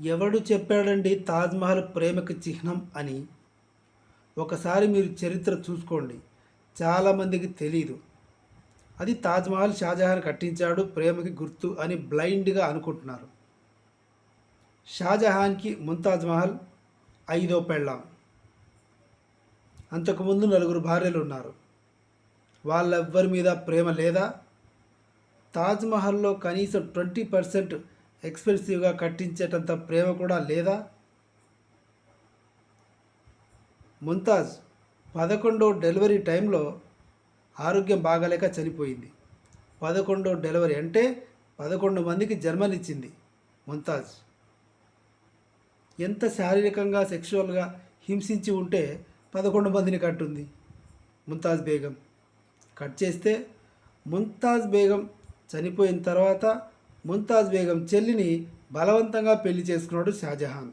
ఎవడు చెప్పాడండి తాజ్మహల్ ప్రేమకు చిహ్నం అని? ఒకసారి మీరు చరిత్ర చూసుకోండి. చాలామందికి తెలియదు అది తాజ్మహల్ షాజహాన్ కట్టించాడు ప్రేమకి గుర్తు అని బ్లైండ్గా అనుకుంటున్నారు. షాజహాన్కి ముంతాజ్ మహల్ ఐదో పెళ్ళాం. అంతకుముందు నలుగురు భార్యలు ఉన్నారు వాళ్ళెవ్వరి మీద ప్రేమ లేదా? తాజ్మహల్లో కనీసం ట్వంటీ పర్సెంట్ ఎక్స్పెన్సివ్గా కట్టించేటంత ప్రేమ కూడా లేదా? ముంతాజ్ పదకొండో డెలివరీ టైంలో ఆరోగ్యం బాగాలేక చనిపోయింది. పదకొండో డెలివరీ అంటే పదకొండు మందికి జన్మనిచ్చింది ముంతాజ్. ఎంత శారీరకంగా సెక్షువల్గా హింసించి ఉంటే పదకొండు మందిని కట్టుంది ముంతాజ్ బేగం. కట్ చేస్తే ముంతాజ్ బేగం చనిపోయిన తర్వాత ముంతాజ్ బేగం చెల్లిని బలవంతంగా పెళ్ళి చేసుకున్నాడు షాజహాన్.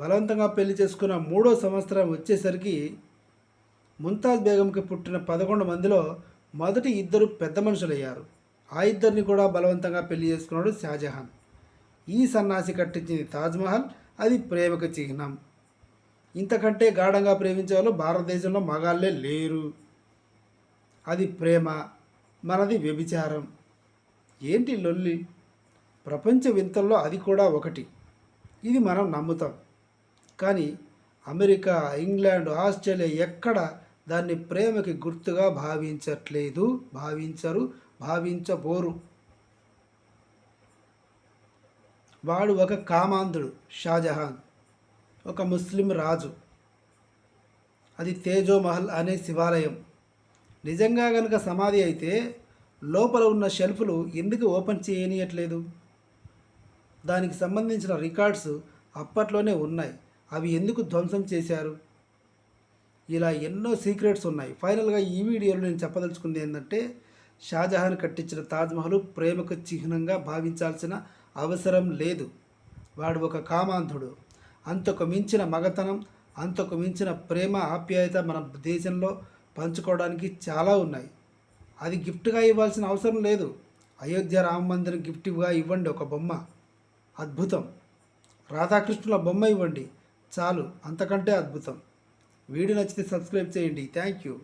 బలవంతంగా పెళ్ళి చేసుకున్న మూడో సంవత్సరం వచ్చేసరికి ముంతాజ్ బేగంకి పుట్టిన పదకొండు మందిలో మొదటి ఇద్దరు పెద్ద మనుషులయ్యారు. ఆ ఇద్దరిని కూడా బలవంతంగా పెళ్ళి చేసుకున్నాడు షాజహాన్. ఈ సన్నాసి కట్టించింది తాజ్మహల్ అది ప్రేమకు చిహ్నం. ఇంతకంటే గాఢంగా ప్రేమించే వాళ్ళు భారతదేశంలో మగాళ్ళే లేరు. అది ప్రేమ మనది వ్యభిచారం. ఏంటి లొల్లి? ప్రపంచ వింతల్లో అది కూడా ఒకటి. ఇది మనం నమ్ముతాం. కానీ అమెరికా ఇంగ్లాండ్ ఆస్ట్రేలియా ఎక్కడ దాన్ని ప్రేమకి గుర్తుగా భావించట్లేదు? భావించరు భావించబోరు. వాడు ఒక కామాంధుడు షాజహాన్. ఒక ముస్లిం రాజు. అది తేజోమహల్ అనే శివాలయం. నిజంగా కనుక సమాధి అయితే లోపల ఉన్న షెల్ఫ్లు ఎందుకు ఓపెన్ చేయనీయట్లేదు? దానికి సంబంధించిన రికార్డ్స్ అప్పట్లోనే ఉన్నాయి. అవి ఎందుకు ధ్వంసం చేశారు? ఇలా ఎన్నో సీక్రెట్స్ ఉన్నాయి. ఫైనల్గా ఈ వీడియోలో నేను చెప్పదలుచుకుంది ఏంటంటే షాజహాన్ కట్టించిన తాజ్మహల్ ప్రేమకు చిహ్నంగా భావించాల్సిన అవసరం లేదు. వాడు ఒక కామాంధుడు. అంతకు మించిన మగతనం అంతకు మించిన ప్రేమ ఆప్యాయత మన దేశంలో పంచుకోవడానికి చాలా ఉన్నాయి. అది గిఫ్ట్గా ఇవ్వాల్సిన అవసరం లేదు. అయోధ్య రామ మందిరం గిఫ్ట్గా ఇవ్వండి ఒక బొమ్మ. అద్భుతం. రాధాకృష్ణుల బొమ్మ ఇవ్వండి. చాలు అంతకంటే అద్భుతం. వీడియో నచ్చితే సబ్స్క్రైబ్ చేయండి. Thank you